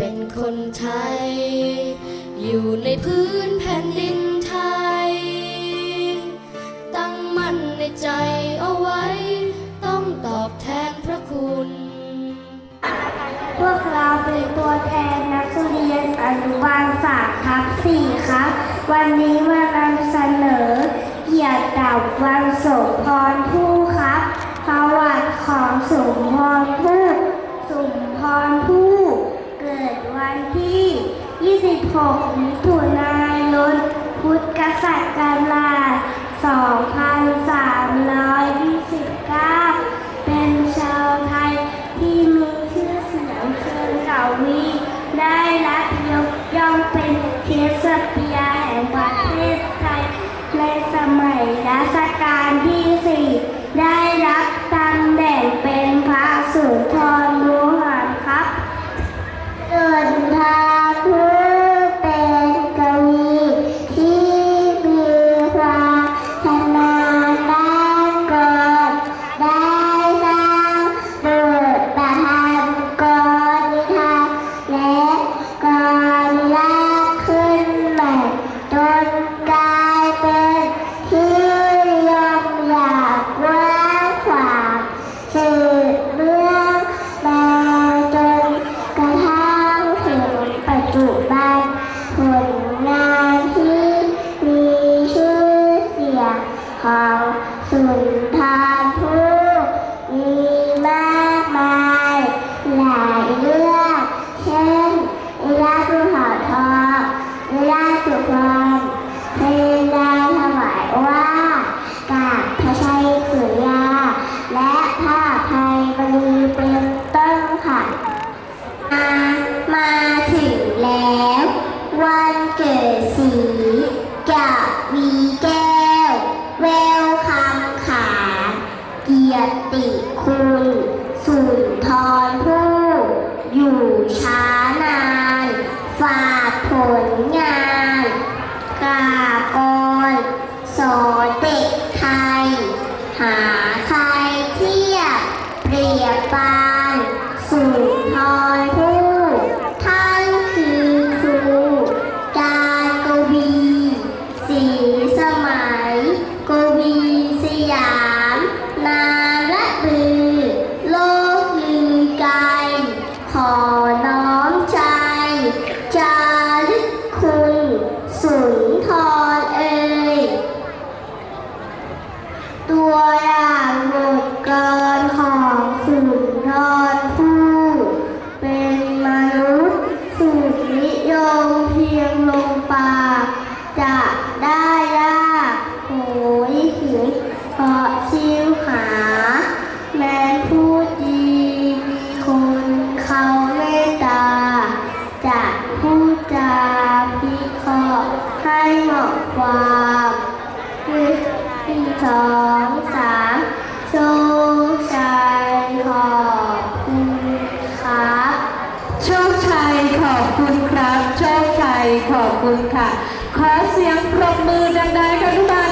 ป็นคนไทย อยู่ในพื้นแผ่นดินไทย ตั้งมั่นในใจเอาไว้ ต้องตอบแทนพระคุณ พวกเราเป็นตัวแทนนักเรียนอนุบาลสามทับสี่ครับ วันนี้มานำเสนอเกี่ยวกับวันสมพรผู้ครับประวัติของสมพรผู้สมพรผู้ เกิดวันที่ 26มิถุนายน พุทธศักราช2329 เป็นชาวไทยที่มีชื่อเสียงเชิงเกาวีได้รับยกย่องเป็นเทสเปีย เขาสุนทา ยรติคุณสุนทรผู้อยู่ช้านานฝากผลงานะชิวหา แม้พูดดีมีคนเขาเมตตา จะพูดจาพิเคราะห์ให้เหมาะความหนึ่งสองสามโชคชัยขอบคุณครับ โชคชัยขอบคุณครับ โชคชัยขอบคุณค่ะ ขอเสียงปรบมือดังๆกับทุกท่าน